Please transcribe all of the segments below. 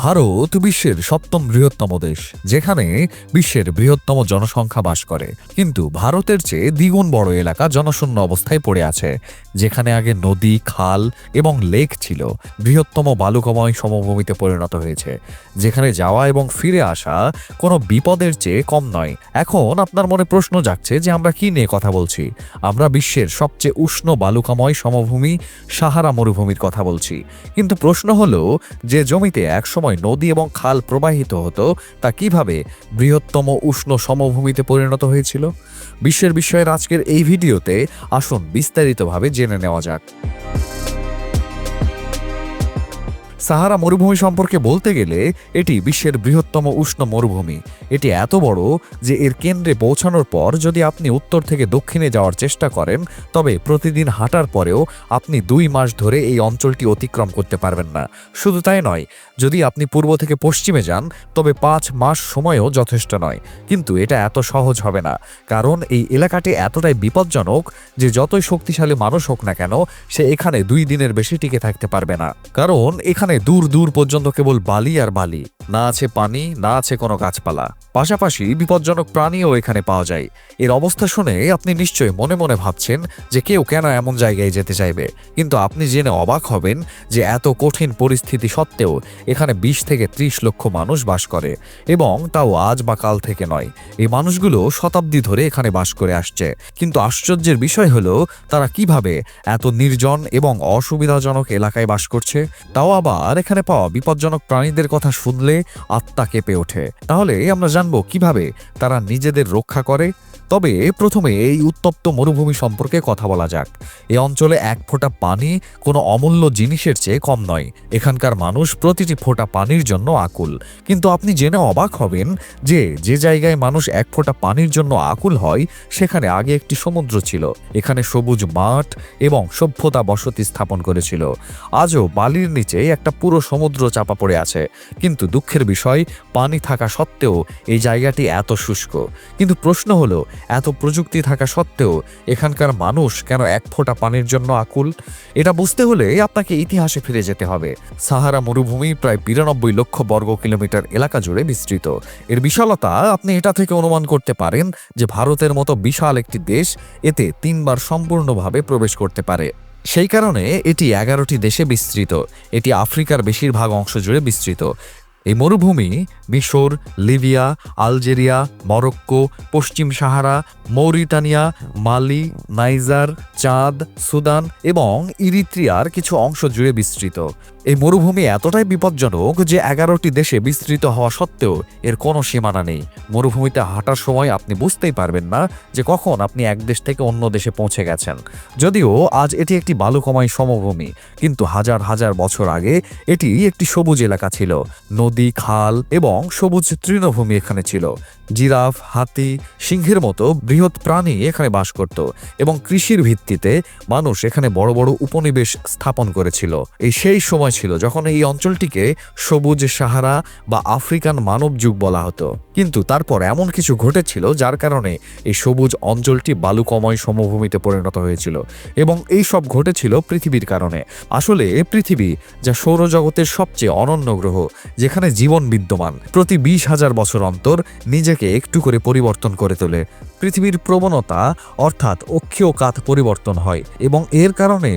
ভারত বিশ্বের সপ্তম বৃহত্তম দেশ, যেখানে বিশ্বের বৃহত্তম জনসংখ্যা বাস করে। কিন্তু ভারতের চেয়ে দ্বিগুণ বড় এলাকা জনশূন্য অবস্থায় পড়ে আছে, যেখানে আগে নদী, খাল এবং লেক ছিল, বৃহত্তম বালুকময় সমভূমিতে পরিণত হয়েছে, যেখানে যাওয়া এবং ফিরে আসা কোনো বিপদের চেয়ে কম নয়। এখন আপনার মনে প্রশ্ন জাগছে যে আমরা কি নিয়ে কথা বলছি? আমরা বিশ্বের সবচেয়ে উষ্ণ বালুকাময় সমভূমি সাহারা মরুভূমির কথা বলছি। কিন্তু প্রশ্ন হলো যে জমিতে একসময় নদী এবং খাল প্রবাহিত হতো, তা কীভাবে বৃহত্তম উষ্ণ সমভূমিতে পরিণত হয়েছিল? বিশ্বের বিষয়ের আজকের এই ভিডিওতে আসুন বিস্তারিতভাবে জেনে নেওয়া যাক। সাহারা মরুভূমি সম্পর্কে বলতে গেলে এটি বিশ্বের বৃহত্তম উষ্ণ মরুভূমি। এটি এত বড় যে এর কেন্দ্রে পৌঁছানোর পর যদি আপনি উত্তর থেকে দক্ষিণে যাওয়ার চেষ্টা করেন, তবে প্রতিদিন হাঁটার পরেও আপনি দুই মাস ধরে এই অঞ্চলটি অতিক্রম করতে পারবেন না। শুধু তাই নয়, যদি আপনি পূর্ব থেকে পশ্চিমে যান, তবে পাঁচ মাস সময়ও যথেষ্ট নয়। কিন্তু এটা এত সহজ হবে না, কারণ এই এলাকাটি এতটাই বিপজ্জনক যে যতই শক্তিশালী মানুষ হোক না কেন, সে এখানে দুই দিনের বেশি টিকে থাকতে পারবে না। কারণ এখানে দূর দূর পর্যন্ত কেবল বালি আর বালি। না আছে পানি, না আছে কোনো গাছপালা। পাশাপাশি বিপজ্জনক প্রাণীও এখানে পাওয়া যায়। এর অবস্থা শুনে আপনি নিশ্চয়ই মনে মনে ভাবছেন যে কেউ কেন এমন জায়গায় যেতে চাইবে। কিন্তু আপনি জেনে অবাক হবেন যে এত কঠিন পরিস্থিতি সত্ত্বেও এখানে বিশ থেকে ত্রিশ লক্ষ মানুষ বাস করে এবং তাও আজ বা কাল থেকে নয়। এই মানুষগুলো শতাব্দী ধরে এখানে বাস করে আসছে। কিন্তু আশ্চর্যের বিষয় হলো, তারা কীভাবে এত নির্জন এবং অসুবিধাজনক এলাকায় বাস করছে? তাও আবার এখানে পাওয়া বিপজ্জনক প্রাণীদের কথা শুনলে আত্মা কেঁপে ওঠে। তাহলে আমরা জানব কীভাবে তারা নিজেদের রক্ষা করে তবে প্রথমে এই উত্তপ্ত মরুভূমি সম্পর্কে কথা বলা যাক। এই অঞ্চলে এক ফোঁটা পানি কোনো অমূল্য জিনিসের চেয়ে কম নয়। এখানকার মানুষ প্রতিটি ফোঁটা পানির জন্য আকুল। কিন্তু আপনি জেনে অবাক হবেন যে যে জায়গায় মানুষ এক ফোঁটা পানির জন্য আকুল হয়, সেখানে আগে একটি সমুদ্র ছিল। এখানে সবুজ মাঠ এবং সভ্যতা বসতি স্থাপন করেছিল। আজও বালির নিচে একটা পুরো সমুদ্র চাপা পড়ে আছে। কিন্তু দুঃখের বিষয়, পানি থাকা সত্ত্বেও এই জায়গাটি এত শুষ্ক। কিন্তু প্রশ্ন হলো এত প্রযুক্তি থাকা সত্ত্বেও এখানকার মানুষ কেন এক ফোঁটা পানির জন্য আকুল? এটা বুঝতে হলে আপনাকে ইতিহাসে ফিরে যেতে হবে। সাহারা মরুভূমি প্রায় বিরানব্বই লক্ষ বর্গ কিলোমিটার এলাকা জুড়ে বিস্তৃত। এর বিশালতা আপনি এটা থেকে অনুমান করতে পারেন যে ভারতের মতো বিশাল একটি দেশ এতে তিনবার সম্পূর্ণভাবে প্রবেশ করতে পারে। সেই কারণে এটি এগারোটি দেশে বিস্তৃত। এটি আফ্রিকার বেশিরভাগ অংশ জুড়ে বিস্তৃত। এই মরুভূমি মিশর, লিবিয়া, আলজেরিয়া, মরক্কো, পশ্চিম Sahara Mauritania Mali, Niger, Chad, Sudan এবং ইরিত্রিয়ার কিছু অংশ জুড়ে বিস্তৃত। এই মরুভূমি এতটাই বিপজ্জনক যে এগারোটি দেশে বিস্তৃত হওয়া সত্ত্বেও এর কোনো সীমানা নেই। মরুভূমিতে হাঁটার সময় আপনি বুঝতেই পারবেন না যে কখন আপনি এক দেশ থেকে অন্য দেশে পৌঁছে গেছেন। যদিও আজ এটি একটি বালুকময় সমভূমি, কিন্তু হাজার হাজার বছর আগে এটি একটি সবুজ এলাকা ছিল। নদী, খাল এবং সবুজ তৃণভূমি এখানে ছিল। জিরাফ, হাতি, সিংহের মতো বৃহৎ প্রাণী এখানে বাস করত এবং কৃষির ভিত্তিতে মানুষ এখানে বড় বড় উপনিবেশ স্থাপন করেছিল। এই সেই সময় ছিল যখন এই অঞ্চলটিকে সবুজ সাহারা বা আফ্রিকান মানব যুগ বলা হতো। কিন্তু তারপর এমন কিছু ঘটেছিল যার কারণে এই সবুজ অঞ্চলটি বালুকময় সমভূমিতে পরিণত হয়েছিল এবং এই সব ঘটেছিল পৃথিবীর কারণে। আসলে এ পৃথিবী যা সৌরজগতের সবচেয়ে অনন্য গ্রহ, যেখানে জীবন বিদ্যমান, প্রতি বিশ হাজার বছর অন্তর নিজেকে একটু করে পরিবর্তন করে তোলে। পৃথিবীর প্রবণতা অর্থাৎ অক্ষীয় কাত পরিবর্তন হয় এবং এর কারণে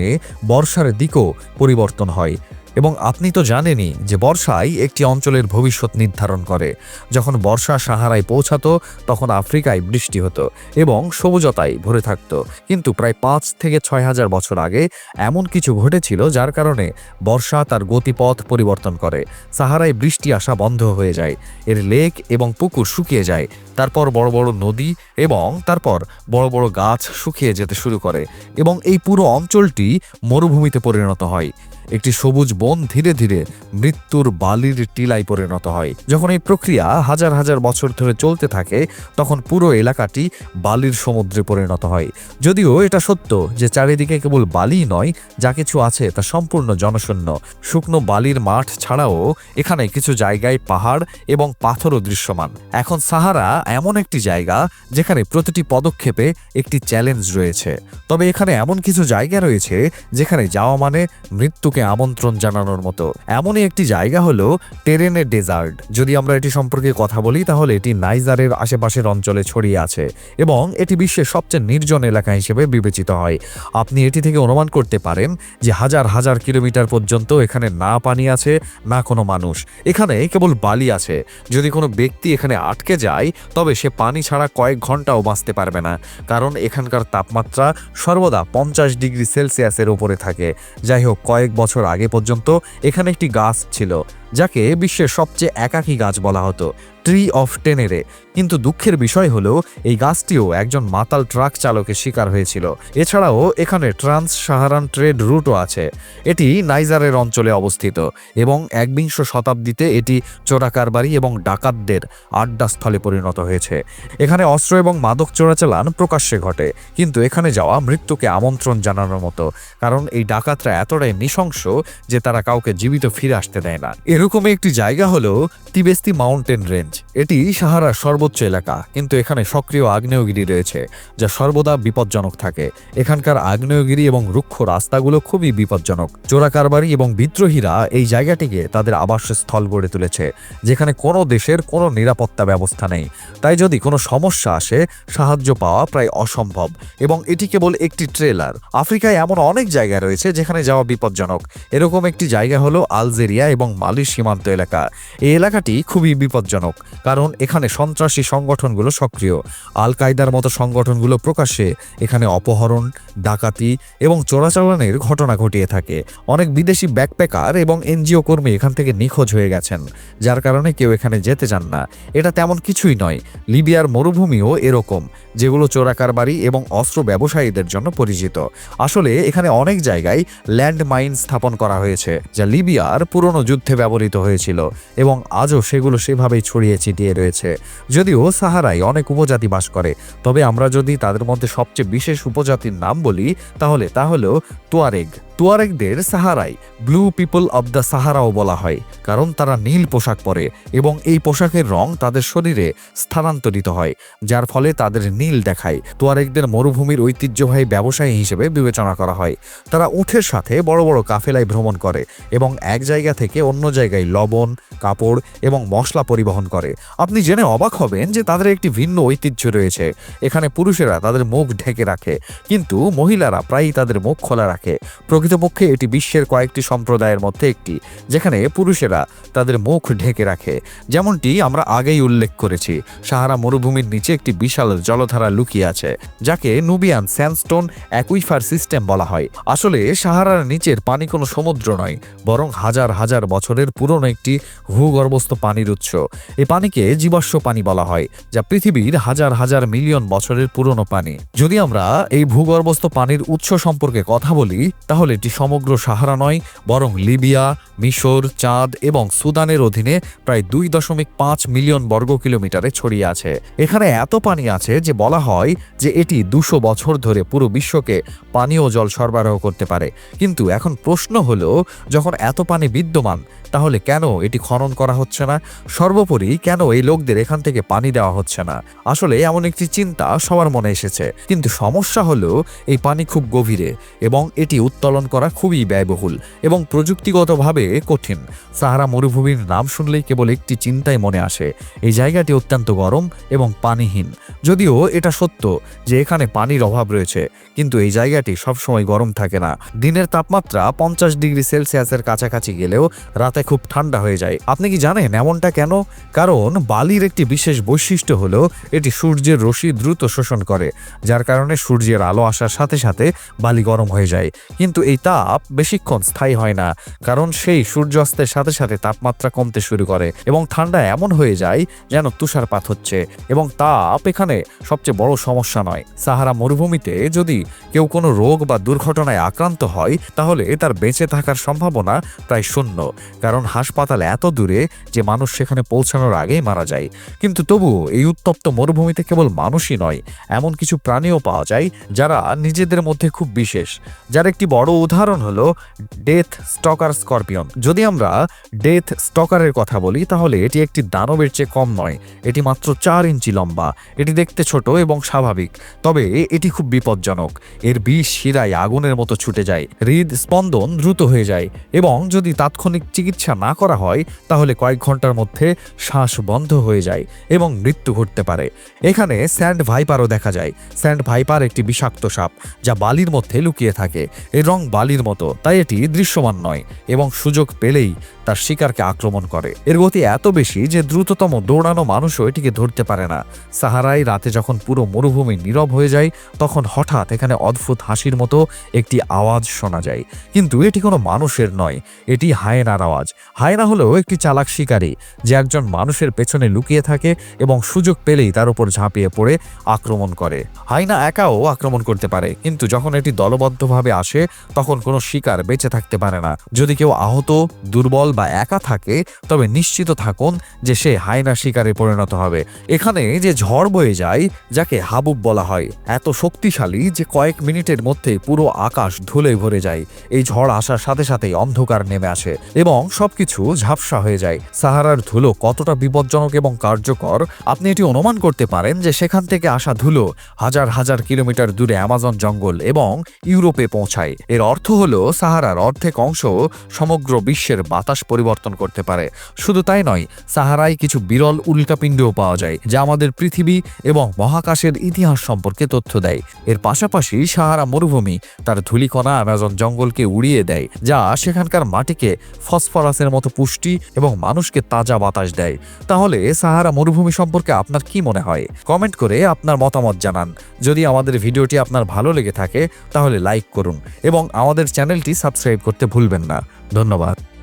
বর্ষার দিকও পরিবর্তন হয়। এবং আপনি তো জানেনই যে বর্ষাই একটি অঞ্চলের ভবিষ্যৎ নির্ধারণ করে। যখন বর্ষা সাহারায় পৌঁছাতো, তখন আফ্রিকায় বৃষ্টি হতো এবং সবুজতায় ভরে থাকত। কিন্তু প্রায় পাঁচ থেকে ছয় হাজার বছর আগে এমন কিছু ঘটেছিল যার কারণে বর্ষা তার গতিপথ পরিবর্তন করে। সাহারায় বৃষ্টি আসা বন্ধ হয়ে যায়। এর লেক এবং পুকুর শুকিয়ে যায়। তারপর বড় বড় নদী এবং তারপর বড় বড় গাছ শুকিয়ে যেতে শুরু করে এবং এই পুরো অঞ্চলটি মরুভূমিতে পরিণত হয়। একটি সবুজ বন ধীরে ধীরে মৃত্যুর বালির টিলায় পরিণত হয়। যখন এই প্রক্রিয়া হাজার হাজার বছর ধরে চলতে থাকে, তখন পুরো এলাকাটি বালির সমুদ্রে পরিণত হয়। যদিও এটা সত্য যে চারিদিকে কেবল বালি নয়, যা কিছু আছে তা সম্পূর্ণ জনশূন্য। শুকনো বালির মাঠ ছাড়াও এখানে কিছু জায়গায় পাহাড় এবং পাথরও দৃশ্যমান। এখন সাহারা এমন একটি জায়গা যেখানে প্রতিটি পদক্ষেপে একটি চ্যালেঞ্জ রয়েছে। তবে এখানে এমন কিছু জায়গা রয়েছে যেখানে যাওয়া মানে মৃত্যুকে মৃত্যুকে আমন্ত্রণ জানানোর মতো। এমনই একটি জায়গা হলো টেরেনের ডেজার্ট। যদি আমরা এটি সম্পর্কে কথা বলি, তাহলে এটি নাইজারের আশেপাশের অঞ্চলে ছড়িয়ে আছে এবং এটি বিশ্বের সবচেয়ে নির্জন এলাকা হিসেবে বিবেচিত হয়। আপনি এটি থেকে অনুমান করতে পারেন যে হাজার হাজার কিলোমিটার পর্যন্ত এখানে না পানি আছে, না কোনো মানুষ। এখানে কেবল বালি আছে। যদি কোনো ব্যক্তি এখানে আটকে যায়, তবে সে পানি ছাড়া কয়েক ঘন্টাও বাঁচতে পারবে না। কারণ এখানকার তাপমাত্রা সর্বদা পঞ্চাশ ডিগ্রি সেলসিয়াসের উপরে থাকে। যাই হোক, কয়েক বছর আগে পর্যন্ত এখানে একটি গাছ ছিল। যাকে বিশ্বের সবচেয়ে একাকী গাছ বলা হতো ট্রি অফ টেনেরে কিন্তু দুঃখের বিষয় হলো, এই গাছটিও একজন মাতাল ট্রাক চালকের শিকার হয়েছিল। এছাড়াও এখানে ট্রান্স সাহারান ট্রেড রুটও আছে। এটি নাইজারের অঞ্চলে অবস্থিত এবং একবিংশ শতাব্দীতে এটি চোরাকারবারি এবং ডাকাতদের আড্ডাস্থলে পরিণত হয়েছে। এখানে অস্ত্র এবং মাদক চোরাচালান প্রকাশ্যে ঘটে, কিন্তু এখানে যাওয়া মৃত্যুকে আমন্ত্রণ জানানোর মতো, কারণ এই ডাকাতরা এতটাই নৃশংস যে তারা কাউকে জীবিত ফিরে আসতে দেয় না। এরকমই একটি জায়গা হলো তিবেস্তি মাউন্টেন রেঞ্জ। এটি সাহারার সর্বোচ্চ এলাকা, কিন্তু এখানে সক্রিয় আগ্নেয়গিরি রয়েছে, যা সর্বদা বিপজ্জনক থাকে। এখানকার আগ্নেয়গিরি এবং রুক্ষ রাস্তাগুলো খুবই বিপজ্জনক। চোরাকারবারি এবং বিদ্রোহীরা এই জায়গাটিকে তাদের আবাসস্থল গড়ে তুলেছে, যেখানে কোনো দেশের কোনো নিরাপত্তা ব্যবস্থা নেই। তাই যদি কোনো সমস্যা আসে, সাহায্য পাওয়া প্রায় অসম্ভব, এবং এটি কেবল একটি ট্রেলার। আফ্রিকায় এমন অনেক জায়গা রয়েছে যেখানে যাওয়া বিপজ্জনক। এরকম একটি জায়গা হলো আলজেরিয়া এবং মালির সীমান্ত এলাকা। এই এলাকাটি খুবই বিপজ্জনক, কারণ এখানে সন্ত্রাসী সংগঠনগুলো সক্রিয়। আল কায়দার মতো সংগঠনগুলো প্রকাশ্যে এখানে অপহরণ, ডাকাতি এবং চোরাচালানের ঘটনা ঘটিয়ে থাকে। অনেক বিদেশি ব্যাকপ্যাকার এবং এনজিও কর্মী এখান থেকে নিখোঁজ হয়ে গেছেন, যার কারণে কেউ এখানে যেতে চান না। এটা তেমন কিছুই নয়, লিবিয়ার মরুভূমিও এরকম। যেগুলো চোরাকারবারি এবং অস্ত্র ব্যবসায়ীদের জন্য পরিচিত। আসলে এখানে অনেক জায়গায় ল্যান্ড মাইন স্থাপন করা হয়েছে, যা লিবিয়ার পুরনো যুদ্ধে ব্যবহৃত হয়েছিল এবং আজও সেগুলো সেভাবেই ছড়িয়ে ছিটিয়ে রয়েছে। যদিও সাহারায় অনেক উপজাতি বাস করে, তবে আমরা যদি তাদের মধ্যে সবচেয়ে বিশেষ উপজাতির নাম বলি, তাহলে তা হলো তোয়ারেগ। তোয়ারেগদের সাহারাই ব্লু পিপল অব দ্য সাহারাও বলা হয়, কারণ তারা নীল পোশাক পরে এবং এই পোশাকের রং তাদের শরীরে স্থানান্তরিত হয়, যার ফলে তাদের নীল দেখায়। তোয়ারেগদের মরুভূমির ঐতিহ্যবাহী ব্যবসায়ী হিসেবে বিবেচনা করা হয়। তারা উঠের সাথে বড় বড় কাফেলায় ভ্রমণ করে এবং এক জায়গা থেকে অন্য জায়গায় লবণ, কাপড় এবং মশলা পরিবহন করে। আপনি জেনে অবাক হবেন যে তাদের একটি ভিন্ন ঐতিহ্য রয়েছে। এখানে পুরুষেরা তাদের মুখ ঢেকে রাখে, কিন্তু মহিলারা প্রায়ই তাদের মুখ খোলা রাখে। প্রকৃতপক্ষে এটি বিশ্বের কয়েকটি সম্প্রদায়ের মধ্যে একটি, যেখানে পুরুষেরা তাদের মুখ ঢেকে রাখে। যেমনটি আমরা আগেই উল্লেখ করেছি, সাহারা মরুভূমির নিচে একটি বিশাল জলধারা লুকিয়ে আছে, যাকে নুবিয়ান স্যান্ডস্টোন অ্যাকুইফার সিস্টেম বলা হয়। আসলে সাহারার নিচের পানি কোনো সমুদ্র নয়, বরং হাজার হাজার বছরের পুরনো একটি ভূগর্ভস্থ পানির উৎস। এই পানিকে জীবাশ্ম পানি বলা হয়, যা পৃথিবীর হাজার হাজার মিলিয়ন বছরের পুরনো পানি। যদি আমরা এই ভূগর্ভস্থ পানির উৎস সম্পর্কে কথা বলি, তাহলে এটি সমগ্র সাহারা নয়, বরং লিবিয়া, মিশর, চাঁদ এবং সুদানের অধীনে প্রায় দুই দশমিক পাঁচ মিলিয়ন বর্গ কিলোমিটারে ছড়িয়ে আছে। এখানে এত পানি আছে যে বলা হয় যে এটি দুশো বছর ধরে পুরো বিশ্বকে পানীয় জল সরবরাহ করতে পারে। কিন্তু এখন প্রশ্ন হলো, যখন এত পানি বিদ্যমান তাহলে কেন এটি খনন করা হচ্ছে না? সর্বোপরি কেন এই লোকদের এখান থেকে পানি দেওয়া হচ্ছে না? আসলে এমন একটি চিন্তা সবার মনে এসেছে। কিন্তু সমস্যা হলো এই পানি খুব গভীরে এবং এটি উত্তোলন করা খুবই ব্যয়বহুল এবং প্রযুক্তিগতভাবে কঠিন। সাহারা মরুভূমির নাম শুনলেই কেবল একটি চিন্তাই মনে আসে। এই জায়গাটি অত্যন্ত গরম এবং পানিহীন। যদিও এটা সত্য যে এখানে পানির অভাব রয়েছে, কিন্তু এই জায়গাটি সবসময় গরম থাকে না। দিনের তাপমাত্রা পঞ্চাশ ডিগ্রি সেলসিয়াসের কাছাকাছি গেলেও রাতে খুব ঠান্ডা হয়ে যায়। আপনি কি জানেন এমনটা কেন? কারণ বালির একটি বিশেষ বৈশিষ্ট্য হলো, এটি সূর্যের রশ্মি দ্রুত শোষণ করে, যার কারণে সূর্যের আলো আসার সাথে সাথে বালি গরম হয়ে যায়। কিন্তু এই তাপ বেশিক্ষণ স্থায়ী হয় না, কারণ সেই সূর্যাস্তের সাথে সাথে তাপমাত্রা কমতে শুরু করে এবং ঠান্ডা এমন হয়ে যায় যেন তুষারপাত হচ্ছে এবং তাপ এখানে সবচেয়ে বড় সমস্যা নয়। সাহারা মরুভূমিতে যদি কেউ কোনো রোগ বা দুর্ঘটনায় আক্রান্ত হয়, তাহলে তার বেঁচে থাকার সম্ভাবনা প্রায় শূন্য। কারণ হাসপাতাল এত দূরে যে মানুষ সেখানে পৌঁছানোর আগেই মারা যায়। কিন্তু তবুও এই উত্তপ্ত মরুভূমিতে কেবল মানুষই নয়, এমন কিছু প্রাণীও পাওয়া যায় যারা নিজেদের মধ্যে খুব বিশেষ। যার একটি বড় উদাহরণ হলো ডেথ স্টকার স্করপিয়ন। যদি আমরা ডেথ স্টকারের কথা বলি, তাহলে এটি একটি দানবের চেয়ে কম নয়, এটি মাত্র চার ইঞ্চি লম্বা, এটি দেখতে ছোট এবং স্বাভাবিক, তবে এটি খুব বিপজ্জনক। এর বিষ শিরায় আগুনের মতো ছুটে যায় হৃদ স্পন্দন দ্রুত হয়ে যায় এবং যদি তাৎক্ষণিক চিকিৎসা না করা হয়, তাহলে কয়েক ঘণ্টার মধ্যে শ্বাস বন্ধ হয়ে যায় এবং মৃত্যু ঘটতে পারে। এখানে স্যান্ড ভাইপারও দেখা যায়। স্যান্ড ভাইপার একটি বিষাক্ত সাপ, যা বালির মধ্যে লুকিয়ে থাকে। এর রং বালির মতো, তাই এটি দৃশ্যমান নয় এবং সুযোগ পেলেই তার শিকারকে আক্রমণ করে। এর গতি এত বেশি যে দ্রুততম দৌড়ানো মানুষও এটিকে ধরতে পারে না। সাহারায় রাতে যখন পুরো মরুভূমি নীরব হয়ে যায়, তখন হঠাৎ এখানে অদ্ভুত হাসির মতো একটি আওয়াজ শোনা যায়। কিন্তু এটি কোনো মানুষের নয়, এটি হায়নার আওয়াজ। হায়না হলো একটি চালাক শিকারী, যে একজন মানুষের পেছনে লুকিয়ে থাকে এবং সুযোগ পেলেই তার উপর ঝাঁপিয়ে পড়ে, আক্রমণ করে। হায়না একাও আক্রমণ করতে পারে, কিন্তু যখন এটি দলবদ্ধভাবে আসে, তখন কোনো শিকার বেঁচে থাকতে পারে না। যদি কেউ আহত, দুর্বল বা একা থাকে, তবে নিশ্চিত থাকুন যে সে হায়না শিকারে পরিণত হবে। এখানে যে ঝড় বয়ে যায়, যাকে হাবুব বলা হয়, এত শক্তিশালী যে কয়েক মিনিটের মধ্যে পুরো আকাশ ধুলে ভরে যায়। এই ঝড় আসার সাথে সাথেই অন্ধকার নেমে আসে এবং সবকিছু ঝাপসা হয়ে যায়। সাহারার ধুলো কতটা বিপজ্জনক এবং কার্যকর, আপনি এটি অনুমান করতে পারেন যে সেখান থেকে আসা ধুলো হাজার হাজার কিলোমিটার দূরে অ্যামাজন জঙ্গল এবং ইউরোপে পৌঁছায়। এর অর্থ হল, সাহারার অর্ধেক অংশ সমগ্র বিশ্বের বাতাস পরিবর্তন করতে পারে। শুধু তাই নয়, সাহারায় কিছু বিরল উল্কাপিণ্ডও পাওয়া যায়, যা আমাদের পৃথিবী এবং মহাকাশের ইতিহাস সম্পর্কে তথ্য দেয়। এর পাশাপাশি সাহারা মরুভূমি, তার ধূলিকণা অ্যামাজন জঙ্গলকে উড়িয়ে দেয়, যা সেখানকার মাটিকে ফসফরাসের মতো পুষ্টি এবং মানুষকে তাজা বাতাস দেয়। তাহলে সাহারা মরুভূমি সম্পর্কে আপনার কি মনে হয়? কমেন্ট করে আপনার মতামত জানান। যদি আমাদের ভিডিওটি আপনার ভালো লেগে থাকে, তাহলে লাইক করুন এবং আমাদের চ্যানেলটি সাবস্ক্রাইব করতে ভুলবেন না। ধন্যবাদ।